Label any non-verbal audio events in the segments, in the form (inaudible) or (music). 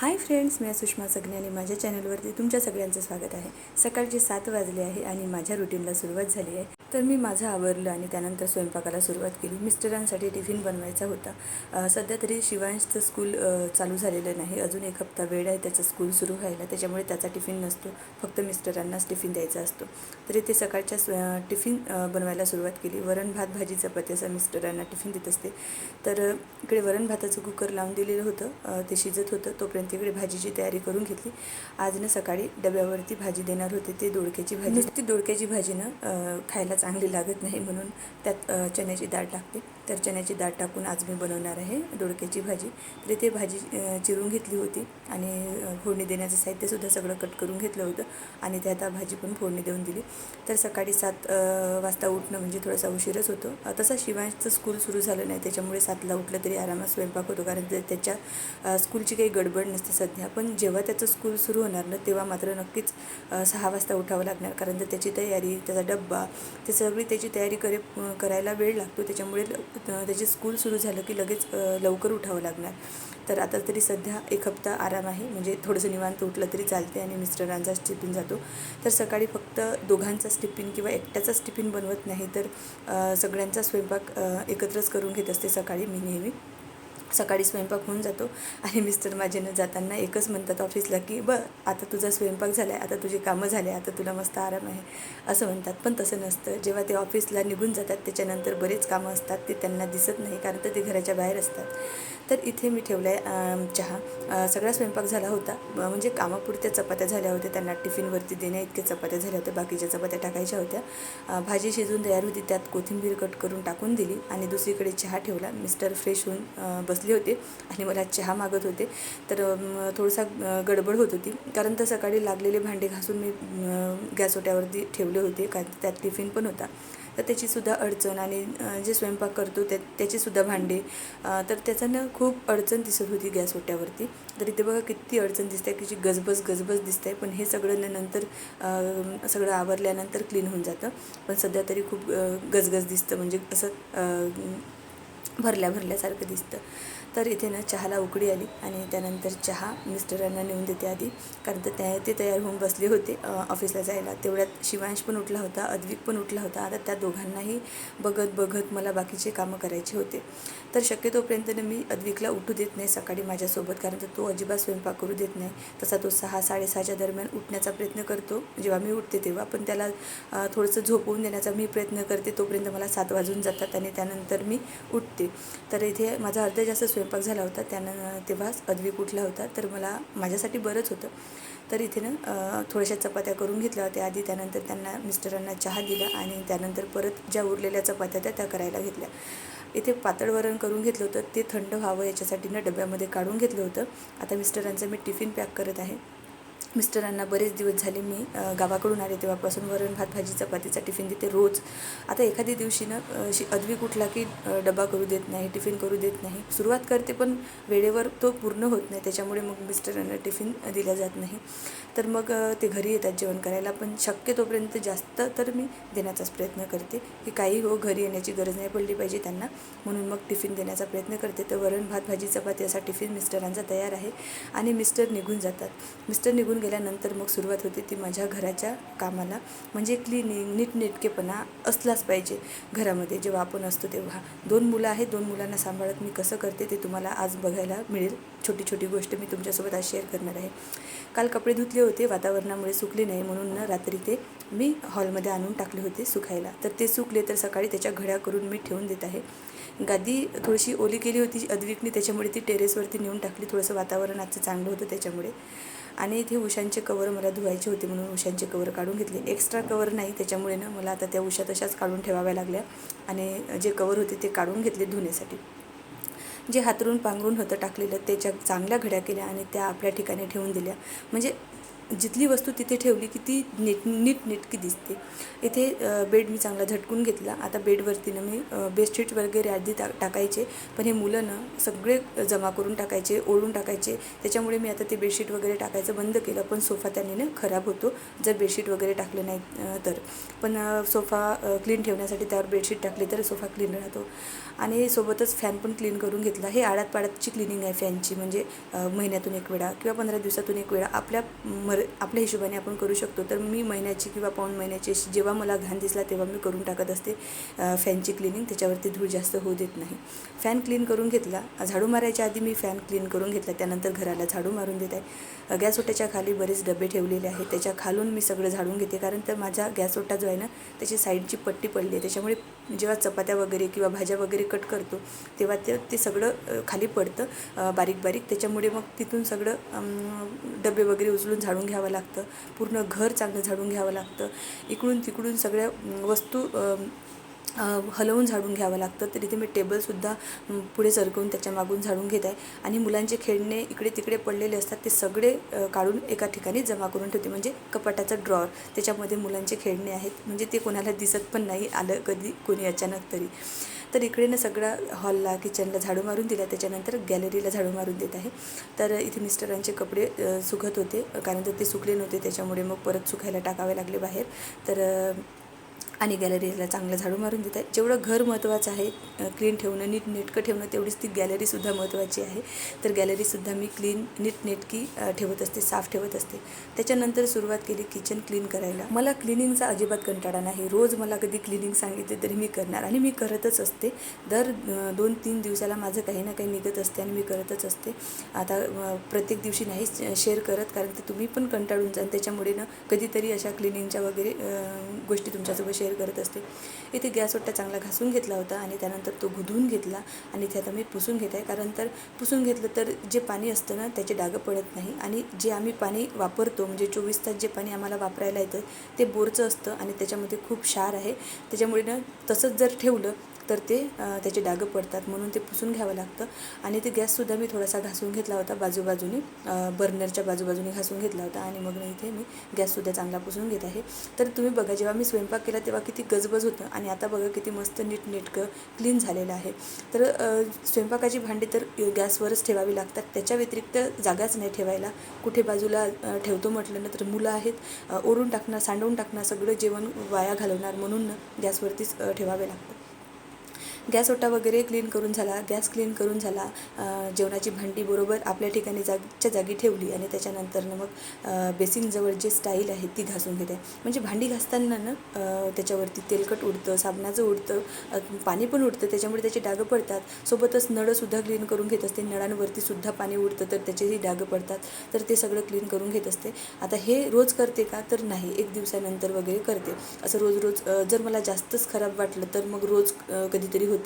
Hi friends मी सुषमा सगने आणि माझ्या चॅनलवरती तुमच्या सगळ्यांचं स्वागत आहे. सकाळचे सात वाजले आहे आणि माझ्या रुटीनला सुरुवात झाली आहे. तर मी माझं आवरलं आणि त्यानंतर स्वयंपाकाला सुरुवात केली. मिस्टरांसाठी टिफिन बनवायचा होता. सध्या तरी शिवांशचं स्कूल चालू झालेलं नाही. अजून एक हप्ता वेळ आहे त्याचं स्कूल सुरू व्हायला. त्याच्यामुळे त्याचा टिफिन नसतो. फक्त मिस्टरांनाच टिफिन द्यायचा असतो. तरी ते सकाळच्या स्व टिफिन बनवायला सुरुवात केली. वरण भात भाजी चपाती असं मिस्टरांना टिफिन देत असते. तर इकडे वरण भाताचं कुकर लावून दिलेलं होतं. ते शिजत होतं. तोपर्यंत तिकडे भाजीची तयारी करून घेतली. आज ना सकाळी डब्यावरती भाजी देणार होते. ते दोडक्याची भाजी. ती दोडक्याची भाजी ना खायला चांगली लागत नाही म्हणून त्यात चण्याची डाळ टाकते. तर चण्याची डाळ टाकून आज मी बनवणार आहे दोडक्याची भाजी. तर ते भाजी चिरून घेतली होती आणि फोडणी देण्याचं साहित्यसुद्धा सगळं कट करून घेतलं होतं आणि ते आता भाजी पण फोडणी देऊन दिली. तर सकाळी सात वाजता उठणं म्हणजे थोडासा उशीरच होतो. तसा तसं स्कूल सुरू झालं नाही त्याच्यामुळे सातला उठलं तरी आरामात स्वयंपाक होतो. कारण त्याच्या स्कूलची काही गडबड नसते सध्या. पण जेव्हा त्याचं स्कूल सुरू होणार ना तेव्हा मात्र नक्कीच सहा वाजता उठावं लागणार. कारण तर त्याची तयारी त्याचा डब्बा ते सगळी त्याची तयारी करे करायला वेळ लागतो. त्याच्यामुळे त्याचे स्कूल सुरू झालं की लगेच लवकर उठावं लागणार. तर आता तरी सध्या एक हप्ता आराम आहे. म्हणजे थोडंसं निवांत उठलं तरी चालते आणि मिस्टरांचाच टिफिन जातो. तर सकाळी फक्त दोघांचाच टिफिन किंवा एकट्याचाच टिफिन बनवत नाही तर सगळ्यांचा स्वयंपाक एकत्रच करून घेत असते सकाळी मी नेहमी. सकाळी स्वयंपाक होऊन जातो. आणि मिस्टर माझे न जाताना एकच म्हणतात ऑफिसला की ब आता तुझा स्वयंपाक झाला आहे आता तुझी कामं झाले आता तुला मस्त आराम आहे. असं म्हणतात. पण तसं नसतं. जेव्हा ते ऑफिसला निघून जातात त्याच्यानंतर बरेच कामं असतात ते त्यांना दिसत नाही कारण तर ते घराच्या बाहेर असतात. तर इथे मी ठेवला आहे चहा. सगळा स्वयंपाक झाला होता. म्हणजे कामापुरत्या चपात्या झाल्या होत्या. त्यांना टिफिनवरती देण्या इतक्या चपात्या झाल्या होत्या. बाकीच्या चपात्या टाकायच्या होत्या. भाजी शिजून तयार होती. त्यात कोथिंबीर कट करून टाकून दिली आणि दुसरीकडे चहा ठेवला. मिस्टर फ्रेश होऊन बसले होते आणि मला चहा मागत होते. तर अम, थोडासा गडबड होत होती. कारण तर सकाळी लागलेले भांडे घासून मी गॅस ओट्यावरती ठेवले होते. कारण त्यात टिफिन पण होता. तर त्याचीसुद्धा अडचण आणि जे स्वयंपाक करतो त्या त्याचीसुद्धा भांडे तर त्याच्यानं खूप अडचण दिसत होती गॅस ओट्यावरती. तर इथे बघा किती अडचण दिसते की जी गजबज गजबज दिसते पण हे सगळं न नंतर सगळं आवरल्यानंतर क्लीन होऊन जातं. पण सध्या तरी खूप गजगज दिसतं म्हणजे असं भरल्या भरल्यासारखं दिसतं. तर इथे ना चहाला उकडी आली आणि त्यानंतर चहा मिस्टरांना नेऊन देते आधी. कारण तर त्या ते तयार होऊन बसले होते ऑफिसला जायला. तेवढ्यात शिवांश पण उठला होता अद्विक पण उठला होता. आता त्या दोघांनाही बघत बघत मला बाकीचे कामं करायचे होते. तर शक्यतोपर्यंत मी अद्विकला उठू देत नाही सकाळी माझ्यासोबत कारण तर तो अजिबात स्वयंपाक करू देत नाही. तसा तो सहा साडेसहाच्या दरम्यान उठण्याचा प्रयत्न करतो. जेव्हा मी उठते तेव्हा पण त्याला थोडंसं झोपवून देण्याचा मी प्रयत्न करते. तोपर्यंत मला सात वाजून जातात आणि त्यानंतर मी उठते. तर इथे माझा अर्धा जास्त स्वयंपाक झाला होता. त्यानं तेव्हाच अद्विक उठला होता. तर मला माझ्यासाठी बरंच होतं. तर इथे ना थोड्याशा चपात्या करून घेतल्या होत्या. आधी त्यानंतर त्यांना मिस्टरांना चहा दिला आणि त्यानंतर परत ज्या उरलेल्या चपात्या त्या त्या करायला घेतल्या. इथे पातळ वरण करून घेतलं होतं. ते थंड व्हावं याच्यासाठी ना डब्यामध्ये काढून घेतलं होतं. आता मिस्टरांचं मी टिफिन पॅक करत आहे. मिस्टरांना बरेच दिवस झाले मी गावाकडून आले तेव्हापासून वरण भात भाजी चपातीचा टिफिन देते रोज. आता एखाद्या दिवशी ना अशी अदवी कुठला की डबा करू देत नाही टिफिन करू देत नाही. सुरुवात करते पण वेळेवर तो पूर्ण होत नाही त्याच्यामुळे मग मिस्टरांना टिफिन दिला जात नाही. तर मग ते घरी येतात जेवण करायला पण शक्य तोपर्यंत जास्त तर मी देण्याचाच प्रयत्न करते. की काही हो घरी येण्याची गरज नाही पडली पाहिजे त्यांना म्हणून मग टिफिन देण्याचा प्रयत्न करते. तर वरण भात भाजी चपाती असा टिफिन मिस्टरांचा तयार आहे आणि मिस्टर निघून जातात. मिस्टर निघून गेल्यानंतर मग सुरुवात होते ती माझ्या घराच्या कामाला. म्हणजे क्लिनिंग नीटनेटकेपणा असलाच पाहिजे घरामध्ये. जेव्हा आपण असतो तेव्हा दोन मुलं आहेत दोन मुलांना सांभाळत मी कसं करते ते तुम्हाला आज बघायला मिळेल. छोटी छोटी गोष्ट मी तुमच्यासोबत आज शेअर करणार आहे. काल कपडे धुतले होते वातावरणामुळे सुकले नाही म्हणून ना रात्री ते मी हॉलमध्ये आणून टाकले होते सुकायला. तर ते सुकले तर सकाळी त्याच्या घड्या करून मी ठेवून देत आहे. गादी थोडीशी ओली केली होती अद्विकने त्याच्यामुळे ती टेरेसवरती नेऊन टाकली. थोडंसं वातावरण आजचं चांगलं होतं त्याच्यामुळे. आणि इथे उशांचे कवर मला धुवायचे होते म्हणून उशांचे कवर काढून घेतले. एक्स्ट्रा कवर नाही त्याच्यामुळे ना मला आता त्या उशा तशाच काढून ठेवाव्या लागल्या. आणि जे कवर होते ते काढून घेतले धुण्यासाठी. जे हातरून पांघरून होतं टाकलेलं त्याच्या चांगल्या घड्या केल्या आणि त्या आपल्या ठिकाणी ठेवून दिल्या. म्हणजे जिथली वस्तू तिथे ठेवली की ती नीट नीटनेटकी दिसते. इथे बेड मी चांगला झटकून घेतला. आता बेडवरती ना मी बेडशीट वगैरे आधी टा टाकायचे. पण हे मुलं ना सगळे जमा करून टाकायचे ओढून टाकायचे. त्याच्यामुळे मी आता ते बेडशीट वगैरे टाकायचं बंद केलं. पण सोफा त्याने ना खराब होतो. जर बेडशीट वगैरे टाकलं नाही तर. पण सोफा क्लीन ठेवण्यासाठी त्यावर बेडशीट टाकली तर सोफा क्लीन राहतो. आणि सोबतच फॅन पण क्लीन करून घेतला. हे आडात पाडातची क्लिनिंग आहे फॅनची म्हणजे महिन्यातून एक वेळा किंवा पंधरा दिवसातून एक वेळा आपल्या मर आपल्या हिशोबाने आपण करू शकतो. तर मी महिन्याची किंवा पाऊण महिन्याची अशी जेव्हा मला घाण दिसला तेव्हा मी करून टाकत असते. फॅनची क्लिनिंग त्याच्यावरती धूळ जास्त होऊ देत नाही. फॅन क्लीन करून घेतला. झाडू मारायच्या आधी मी फॅन क्लीन करून घेतला. त्यानंतर घराला झाडू मारून देत आहे. गॅस ओट्याच्या खाली बरेच डबे ठेवलेले आहेत. त्याच्या खालून मी सगळं झाडून घेते. कारण तर माझा गॅस ओटा जो आहे ना त्याची साईडची पट्टी पडली आहे. त्याच्यामुळे जेव्हा चपात्या वगैरे किंवा भाज्या वगैरे कट करतो तेव्हा ते ते सगळं खाली पडतं बारीक बारीक. त्याच्यामुळे मग तिथून सगळं डबे वगैरे उचलून झाडून घ्यावं लागतं. पूर्ण घर चांगलं झाडून घ्यावं लागतं. इकडून तिकडून सगळ्या वस्तू हलवून झाडून घ्यावं लागतं. तर ते मी टेबलसुद्धा पुढे सरकवून त्याच्या मागून झाडून घेत आहे. आणि मुलांचे खेळणे इकडे तिकडे पडलेले असतात ते सगळे काढून एका ठिकाणी जमा करून ठेवते. म्हणजे कपाटाचा ड्रॉवर त्याच्यामध्ये मुलांचे खेळणे आहेत. म्हणजे ते कोणाला दिसत पण नाही आलं कधी कोणी अचानक तरी. तर इकडे ना सगळा हॉलला किचनला झाडू मारून दिला त्याच्यानंतर गॅलरीला झाडू मारून देत आहे. तर इथे मिस्टरांचे कपडे सुकत होते. कारण तर ते सुकले नव्हते. त्याच्यामुळे मग परत सुकायला टाकावे लागले बाहेर. तर आणि गॅलरीला चांगलं झाडू मारून देत आहे जेवढं घर महत्त्वाचं आहे क्लीन ठेवणं नीट नेटकं ठेवणं तेवढीच ती गॅलरीसुद्धा महत्त्वाची आहे. तर गॅलरीसुद्धा मी क्लीन नीट नेटकी ठेवत असते साफ ठेवत असते. त्याच्यानंतर सुरुवात केली किचन क्लीन करायला. मला क्लिनिंगचा अजिबात कंटाळा नाही. रोज मला कधी क्लिनिंग सांगितले तरी मी करणार. आणि मी करतच असते. दर दोन तीन दिवसाला माझं काही ना काही निघत असते आणि मी करतच असते. आता प्रत्येक दिवशी नाही शेअर करत कारण ते तुम्ही पण कंटाळून जाल त्याच्यामुळे ना कधीतरी अशा क्लिनिंगच्या वगैरे गोष्टी तुमच्यासोबत शेअर करत असते. इथे गॅसवट्टा चांगला घासून घेतला होता आणि त्यानंतर तो गुधून घेतला आणि इथे आता मी पुसून घेत आहे. कारण तर पुसून घेतलं तर जे पाणी असतं ना त्याचे डागं पडत नाही आणि जे आम्ही पाणी वापरतो म्हणजे चोवीस तास जे पाणी आम्हाला वापरायला येतं ते बोरचं असतं आणि त्याच्यामध्ये खूप क्षार आहे. त्याच्यामुळे ना तसंच जर ठेवलं तर ते त्याचे डागं पडतात म्हणून ते पुसून घ्यावं लागतं. आणि ते गॅससुद्धा मी थोडासा घासून घेतला होता बाजूबाजूने बर्नरच्या बाजूबाजूने घासून घेतला होता आणि मग इथे मी गॅससुद्धा चांगला पुसून घेत आहे. तर तुम्ही बघा जेव्हा मी स्वयंपाक केला तेव्हा किती गजबज होतं आणि आता बघा किती मस्त नीटनेटकं क्लीन झालेलं आहे. तर स्वयंपाकाची भांडी तर गॅसवरच ठेवावी लागतात. त्याच्या व्यतिरिक्त जागाच नाही ठेवायला. कुठे बाजूला ठेवतो म्हटलं ना तर मुलं आहेत. ओढून टाकणार सांडवून टाकणार सगळं जेवण वाया घालवणार म्हणून ना गॅसवरतीच ठेवावे लागतं गॅस ओटा वगैरे क्लीन करून झाला गॅस क्लीन करून झाला जेवणाची भांडी बरोबर आपल्या ठिकाणी जागच्या जागी ठेवली आणि त्याच्यानंतरनं मग बेसिनजवळ जे स्टाईल आहे ती घासून घेते. म्हणजे भांडी घासताना ना त्याच्यावरती तेलकट उडतं साबणाचं उडतं पाणी पण उडतं त्याच्यामुळे त्याचे डागं पडतात. सोबतच नळंसुद्धा क्लीन करून घेत असते. नळांवरती सुद्धा पाणी उडतं तर त्याचेही डागं पडतात. तर ते सगळं क्लीन करून घेत असते. आता हे रोज करते का? तर नाही. एक दिवसानंतर वगैरे करते. असं रोज रोज जर मला जास्तच खराब वाटलं तर मग रोज कधीतरी होतं.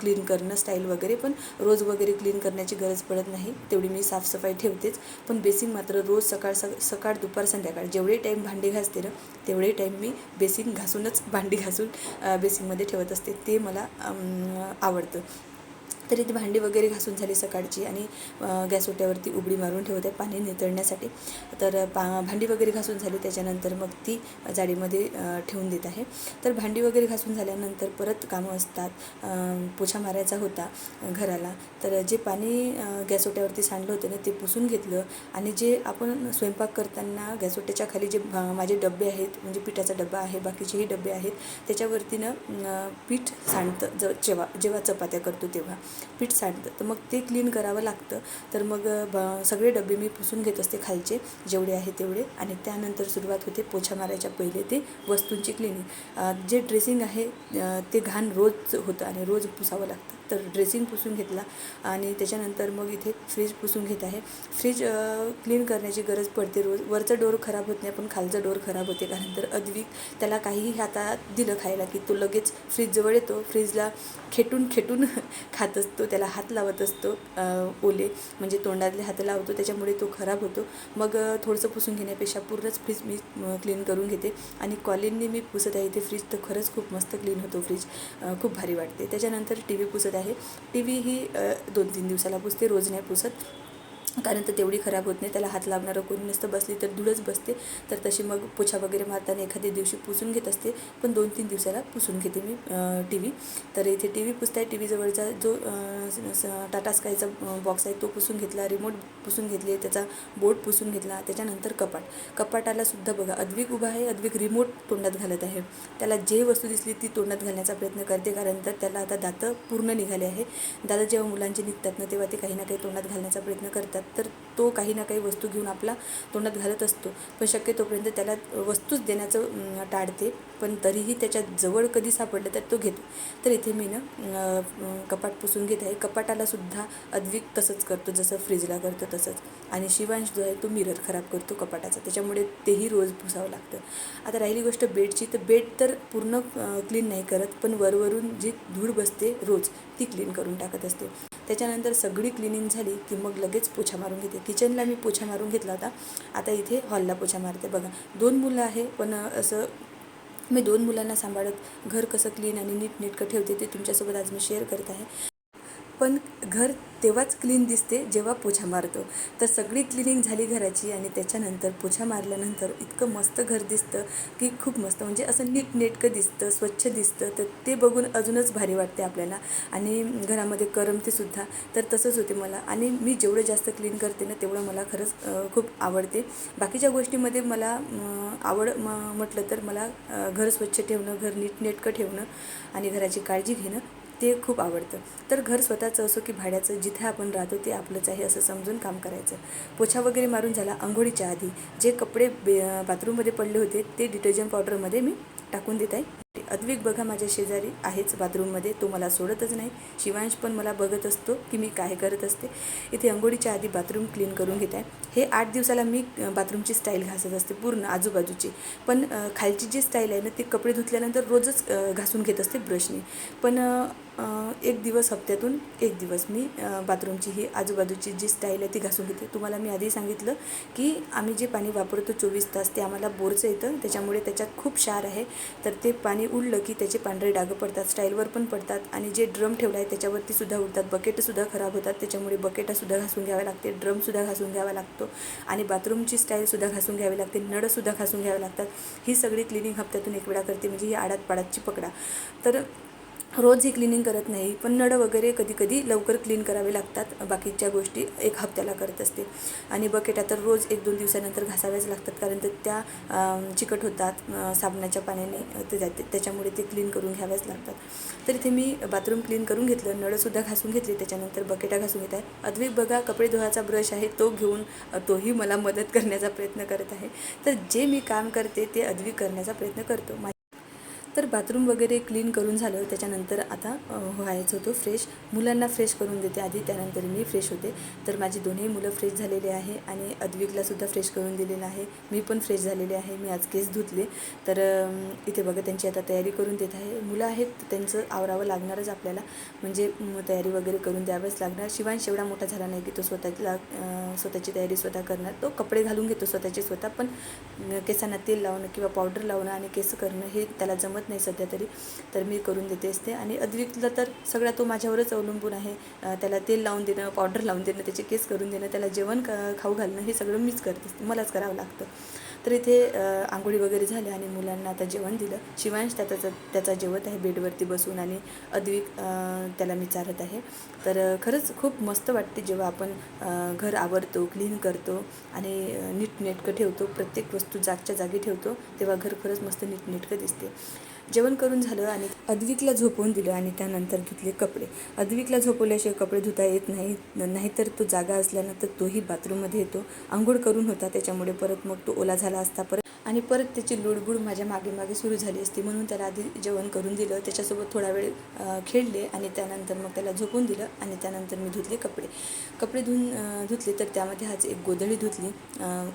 क्लीन करणं स्टाईल वगैरे. पण रोज वगैरे क्लीन करण्याची गरज पडत नाही तेवढी मी साफसफाई ठेवतेच. पण बेसिन मात्र रोज सकाळ स सकाळ दुपार संध्याकाळ जेवढे टाईम भांडी घासते ना तेवढे टाईम मी बेसिन घासूनच भांडी घासून बेसिनमध्ये ठेवत असते. ते मला आवडतं. तरी ती भांडी वगैरे घासून झाली सकाळची आणि गॅस ओट्यावरती उबडी मारून ठेवते पाणी नितळण्यासाठी. तर पा भांडी वगैरे घासून झाली त्याच्यानंतर मग ती जाडीमध्ये ठेवून देत आहे. तर भांडी वगैरे घासून झाल्यानंतर परत कामं असतात पोछा मारायचा होता घराला. तर जे पाणी गॅस ओट्यावरती सांडलं होतं ना ते पुसून घेतलं आणि जे आपण स्वयंपाक करताना गॅस ओट्याच्या खाली जे माझे डबे आहेत म्हणजे पिठाचा डबा आहे बाकीचेही डबे आहेत त्याच्यावरती ना पीठ सांडतं ज जेव्हा जेव्हा चपात्या करतो तेव्हा. पीठ सांडतं तर मग ते क्लीन करावं लागतं. तर मग ब सगळे डबे मी पुसून घेत असते खालचे. जेवढे आहे तेवढे. आणि त्यानंतर सुरुवात होते पोछा मारायच्या पहिले ते वस्तूंची क्लिनिंग जे ड्रेसिंग आहे ते घाण रोज होतं आणि रोज पुसावं लागतं. तर ड्रेसिंग पुसून घेतला आणि त्याच्यानंतर मग इथे फ्रीज पुसून घेत आहे. फ्रीज क्लीन करण्याची गरज पडते रोज. वरचं डोर खराब होत नाही पण खालचं डोर खराब होते. कारण तर अद्विक त्याला काहीही हातात दिलं खायला की तो लगेच फ्रीजजवळ येतो. फ्रीजला खेटून खेटून (laughs) खात असतो. त्याला हात लावत असतो ओले. म्हणजे तोंडातले हात लावतो. त्याच्यामुळे तो खराब होतो. मग थोडंसं पुसून घेण्यापेक्षा पूर्णच फ्रीज मी क्लीन करून घेते. आणि कॉलिनने मी पुसत आहे इथे फ्रीज. तर खरंच खूप मस्त क्लीन होतो फ्रीज. खूप भारी वाटते. त्याच्यानंतर टी व्ही पुसत आहे टी व्ही ही दोन तीन दिवसाला पुसते रोज नाही पुसत. कारण तर तेवढी खराब होत नाही त्याला हात लावणारं कोणी नसतं बसली तर धूळच बसते. तर तशी मग पोछा वगैरे मारताना एखाद्या दिवशी पुसून घेत असते पण दोन तीन दिवसाला पुसून घेते मी टी व्ही. तर इथे टी व्ही पुसताय टी व्हीजवळचा जो टाटा स्कायचा बॉक्स आहे तो पुसून घेतला रिमोट पुसून घेतले त्याचा बोर्ड पुसून घेतला त्याच्यानंतर कपाट. कपाटाला सुद्धा बघा अद्विक उभा आहे अद्विक रिमोट तोंडात घालत आहे. त्याला जे वस्तू दिसली ती तोंडात घालण्याचा प्रयत्न करते कारण तर त्याला आता दातं पूर्ण निघाले आहे. दादा जेव्हा मुलांचे निघतात ना तेव्हा ते काही ना काही तोंडात घालण्याचा प्रयत्न करतात. तर तो काही ना काही वस्तू घेऊन आपला तोंडात घालत असतो. पण शक्यतोपर्यंत त्याला वस्तूच देण्याचं टाळते. पण तरीही त्याच्याजवळ कधी सापडलं तर तो घेतो. तर इथे मी ना कपाट पुसून घेत आहे. कपाटाला सुद्धा अद्विक तसंच करतो. जसं फ्रीजला करतो तसंच. आणि शिवांश जो आहे तो मिरर खराब करतो कपाटाचा. त्याच्यामुळे तेही रोज पुसावं लागतं. आता राहिली गोष्ट बेडची. तर बेड तर पूर्ण क्लीन नाही करत. पण वरवरून जी धूळ बसते रोज ती क्लीन करून टाकत असते. त्याच्यानंतर सगळी क्लिनिंग झाली की मग लगेच पोछा मारून घेते. किचनला मी पोछा मारून घेतला होता. आता इथे हॉलला पोछा मारते बघा. दोन मुलं आहे पण असं मी दोन मुलांना सांभाळत घर कसं क्लीन आणि नीटनेटकं ठेवते ते तुमच्यासोबत आज मी शेअर करत आहे. पण घर तेव्हाच क्लीन दिसते जेव्हा पोछा मारतो. तर सगळी क्लिनिंग झाली घराची आणि त्याच्यानंतर पोछा मारल्यानंतर इतकं मस्त घर दिसतं की खूप मस्त. म्हणजे असं नीटनेटकं दिसतं स्वच्छ दिसतं. तर ते बघून अजूनच भारी वाटते आपल्याला. आणि घरामध्ये करमतेसुद्धा तर तसंच होते मला. आणि मी जेवढं जास्त क्लीन करते ना तेवढं मला खरंच खूप आवडते. बाकीच्या गोष्टीमध्ये मला आवड म म्हटलं तर मला घर स्वच्छ ठेवणं घर नीटनेटकं ठेवणं आणि घराची काळजी घेणं ते खूप आवडतं. तर घर स्वतःचं असो की भाड्याचं जिथे आपण राहतो ते आपलंच आहे असं समजून काम करायचं. पोछा वगैरे मारून झाला आंघोळीच्या आधी. जे कपडे बे बाथरूममध्ये पडले होते ते डिटर्जंट पावडरमध्ये मी टाकून देत आहे. अद्विक बघा माझ्या शेजारी आहेच बाथरूममध्ये तो मला सोडतच नाही. शिवांश पण मला बघत असतो की मी काय करत असते. इथे अंघोळीच्या आधी बाथरूम क्लीन करून घेत आहे. हे आठ दिवसाला मी बाथरूमची स्टाईल घासत असते पूर्ण आजूबाजूची. पण खालची जी स्टाईल आहे ना ती कपडे धुतल्यानंतर रोजच घासून घेत असते ब्रशने. पण एक दिवस हप्त्यातून एक दिवस मी बाथरूमची ही आजूबाजूची जी स्टाईल आहे ती घासून घेते. तुम्हाला मी आधी सांगितलं की आम्ही जे पाणी वापरतो चोवीस तास ते आम्हाला बोरचं येतं. त्याच्यामुळे त्याच्यात खूप क्षार आहे. तर ते पाणी उडलं की त्याचे पांढरे डागं पडतात स्टाईलवर पण पडतात आणि जे ड्रम ठेवला आहे त्याच्यावरती सुद्धा उडतात. बकेटसुद्धा खराब होतात त्याच्यामुळे बकेटासुद्धा घासून घ्यावे लागते ड्रमसुद्धा घासून घ्यावा लागतो आणि बाथरूमची स्टाईलसुद्धा घासून घ्यावी लागते नळसुद्धा घासून घ्यावे लागतात. ही सगळी क्लिनिंग हप्त्यातून एक वेळा करते म्हणजे ही आडात पाडातची पकडा. तर रोज ही क्लिनिंग करत नाही पण नळं वगैरे कधी कधी लवकर क्लीन करावे लागतात. बाकीच्या गोष्टी एक हप्त्याला करत असते. आणि बकेटा तर रोज एक दोन दिवसानंतर घासाव्याच लागतात कारण तर त्या चिकट होतात साबणाच्या पाण्याने ते जाते त्याच्यामुळे ते क्लीन करून घ्याव्याच लागतात. तर इथे मी बाथरूम क्लीन करून घेतलं नळंसुद्धा घासून घेतली त्याच्यानंतर बकेटा घासून घेत आहे. अद्विक बघा कपडे धुवायचा ब्रश आहे तो घेऊन तोही मला मदत करण्याचा प्रयत्न करत आहे. तर जे मी काम करते ते अद्विक करण्याचा प्रयत्न करतो. मा तर बाथरूम वगैरे क्लीन करून झालं त्याच्यानंतर आता व्हायचं होतं फ्रेश. मुलांना फ्रेश करून देते आधी त्यानंतर मी फ्रेश होते. तर माझी दोन्ही मुलं फ्रेश झालेले आहे आणि अद्विकलासुद्धा फ्रेश करून दिलेलं आहे. मी पण फ्रेश झालेले आहे. मी आज केस धुतले. तर इथे बघा त्यांची आता तयारी करून देत आहे. मुलं आहेत त्यांचं आवरावं लागणारच आपल्याला. म्हणजे तयारी वगैरे करून द्यावंच लागणार. शिवांश एवढा मोठा झाला नाही की तो स्वतःला स्वतःची तयारी स्वतः करणार. तो कपडे घालून घेतो स्वतःचे स्वतः. पण केसांना तेल लावणं किंवा पावडर लावणं आणि केस करणं हे त्याला जमत नाही सध्या तरी तर मी करून देते असते आणि अद्विकला तर सगळा तो माझ्यावरच अवलंबून आहे. त्याला तेल लावून देणं पावडर लावून देणं त्याचे केस करून देणं त्याला जेवण खाऊ घालणं हे सगळं मीच करते मलाच करावं लागतं. तर इथे आंघोळी वगैरे झाल्या आणि मुलांना आता जेवण दिलं. शिवांश त्याचा त्याचा जेवत आहे बेडवरती बसून आणि अद्विक त्याला मी चालत आहे. तर खरंच खूप मस्त वाटते जेव्हा आपण घर आवरतो क्लीन करतो आणि नीटनेटकं ठेवतो प्रत्येक वस्तू जागच्या जागी ठेवतो तेव्हा घर खरंच मस्त नीटनेटकं दिसते. जेवण करून झालं आणि अद्विकला झोपवून दिलं आणि त्यानंतर घेतले कपडे. अद्विकला झोपवल्याशिवाय कपडे धुता येत नाही नाहीतर तो जागा असल्यानंतर तोही बाथरूममध्ये येतो. आंघोळ करून होता त्याच्यामुळे परत मग तो ओला झाला असता. परत आणि परत त्याची लुडबुड माझ्या मागे मागे सुरू झाली असती. म्हणून त्याला आधी जेवण करून दिलं. त्याच्यासोबत थोडा वेळ खेळले आणि त्यानंतर मग त्याला झोपून दिलं आणि त्यानंतर मी धुतले कपडे. कपडे धुवून धुतले तर त्यामध्ये आज एक गोधडी धुतली.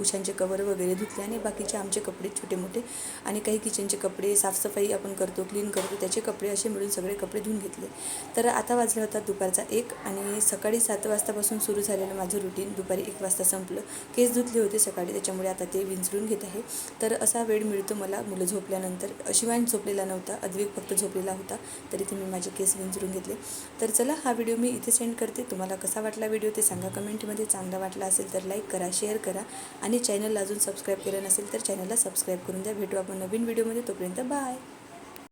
उशांचे कवर वगैरे धुतले आणि बाकीचे आमचे कपडे छोटे मोठे आणि काही किचनचे कपडे साफसफाई आपण करतो क्लीन करतो त्याचे कपडे असे मिळून सगळे कपडे धुवून घेतले. तर आता वाजला होता दुपारचा एक आणि सकाळी सात वाजतापासून सुरू झालेलं माझं रुटीन दुपारी एक वाजता संपलं. केस धुतले होते सकाळी त्याच्यामुळे आता ते विंचरून घेत आहे. तर असा वेळ मिळतो मला मुलं झोपल्यानंतर. शिवाय झोपलेला नव्हता अद्विक फक्त झोपलेला होता तरी ते मी माझे केस विंचरून घेतले. तर चला हा व्हिडिओ मी इथे सेंड करते. तुम्हाला कसा वाटला व्हिडिओ ते सांगा कमेंटमध्ये चांगला वाटला असेल तर लाईक करा शेअर करा आणि चॅनलला अजून सबस्क्राईब केलं नसेल तर चॅनलला सबस्क्राईब करून द्या. भेटू आपण नवीन व्हिडिओमध्ये तोपर्यंत बाय